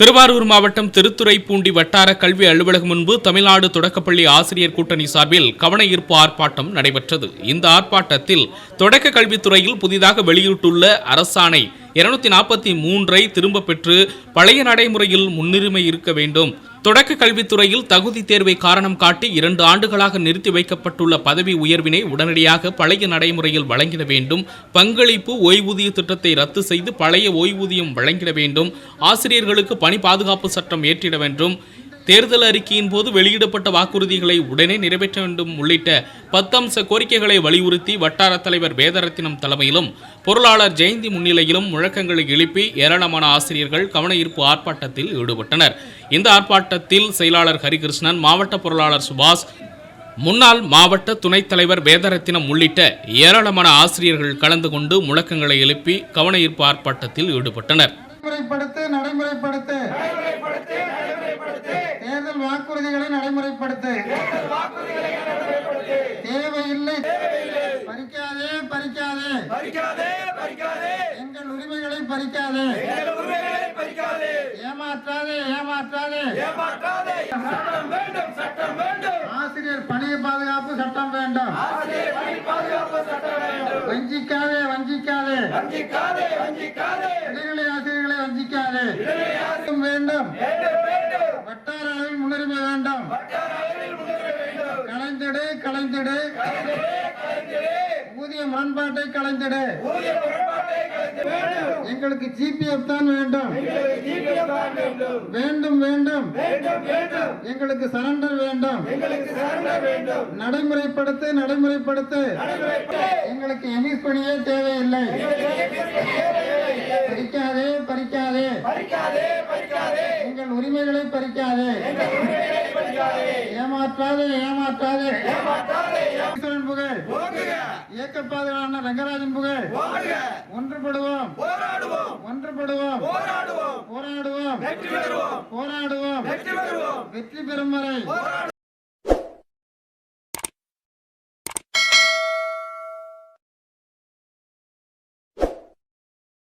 திருவாரூர் மாவட்டம் திருத்துறைப்பூண்டி வட்டார கல்வி அலுவலகம் முன்பு தமிழ்நாடு தொடக்கப்பள்ளி ஆசிரியர் கூட்டணி சார்பில் கவன ஈர்ப்பு ஆர்ப்பாட்டம் நடைபெற்றது. இந்த ஆர்ப்பாட்டத்தில் தொடக்க கல்வித்துறையில் புதிதாக வெளியிட்டுள்ள அரசாணை இருநூத்தி நாற்பத்தி மூன்றை திரும்ப பெற்று பழைய நடைமுறையில் முன்னுரிமை இருக்க வேண்டும். தொடக்க கல்வித்துறையில் தகுதி தேர்வை காரணம் காட்டி இரண்டு ஆண்டுகளாக நிறுத்தி வைக்கப்பட்டுள்ள பதவி உயர்வினை உடனடியாக பழைய நடைமுறையில் வழங்கிட வேண்டும். பங்களிப்பு ஓய்வூதிய திட்டத்தை ரத்து செய்து பழைய ஓய்வூதியம் வழங்கிட வேண்டும். ஆசிரியர்களுக்கு பணி பாதுகாப்பு சட்டம் ஏற்றிட வேண்டும். தேர்தல் அறிக்கையின் போது வெளியிடப்பட்ட வாக்குறுதிகளை உடனே நிறைவேற்ற வேண்டும் உள்ளிட்ட பத்தம்ச கோரிக்கைகளை வலியுறுத்தி வட்டார தலைவர் வேதரத்தினம் தலைமையிலும் பொருளாளர் ஜெயந்தி முன்னிலையிலும் முழக்கங்களை எழுப்பி ஏராளமான ஆசிரியர்கள் கவன ஈர்ப்பு ஆர்ப்பாட்டத்தில் ஈடுபட்டனர். இந்த ஆர்ப்பாட்டத்தில் செயலாளர் ஹரிகிருஷ்ணன் மாவட்ட பொருளாளர் சுபாஷ் முன்னாள் மாவட்ட துணைத் தலைவர் வேதரத்தினம் உள்ளிட்ட ஏராளமான ஆசிரியர்கள் கலந்து கொண்டு முழக்கங்களை எழுப்பி கவன ஈர்ப்பு ஆர்ப்பாட்டத்தில் ஈடுபட்டனர் நடைமுறைப்படுத்து நடைமுறைப்படுத்து தேர்தல் வாக்குறுதிகளை நடைமுறைப்படுத்து. தேவையில்லை. பறிக்காதே பறிக்காதே. பறிக்காதே பறிக்காதே. எங்கள் உரிமைகளை பறிக்காதே. ஏமாற்றாதே ஏமாற்றாதே. ஏமாற்றாதே. சட்டம் வேண்டும் சட்டம் வேண்டும். ஆசிரியர் பணிய பாதுகாப்பு சட்டம் வேண்டும். ஆசிரியர் பணி பாதுகாப்பு சட்டம் வேண்டும். வஞ்சிக்காதே வஞ்சிக்காதே. வஞ்சிக்காதே வஞ்சிக்காதே. இடைநிலை ஆசிரியர்களை வஞ்சிக்காதே. வேண்டும். வேண்டும் வட்டார அளவில் முன்னுரிமை வேண்டும் வட்டார அளவில் முன்னுரிமை வேண்டும் கலைந்திடு கலைந்திடு. ஊதிய முரண்பாட்டை கலைந்திடு. எங்களுக்கு ஜிபிஎஃப் தான் வேண்டும். வேண்டும் வேண்டும். எங்களுக்கு சரண்டர் வேண்டும். நடைமுறைப்படுத்து நடைமுறைப்படுத்து. எங்களுக்கு எமிஸ் பணியே தேவையில்லை. பறிக்காதே பறிக்காதே பறிக்காதே பறிக்காதே. எங்கள் உரிமைகளை பறிக்காதே. ஏமாற்றாதே. ஏமாற்றாதே புகழ். இயக்கப்பாதையான ரங்கராஜன் புகழ். ஒன்றுபடுவோம். ஒன்றுபடுவோம். போராடுவோம். போராடுவோம். வெற்றி பெறுவோம். போராடுவோம். வெற்றி பெறுவோம். வெற்றி பெறும் வரை.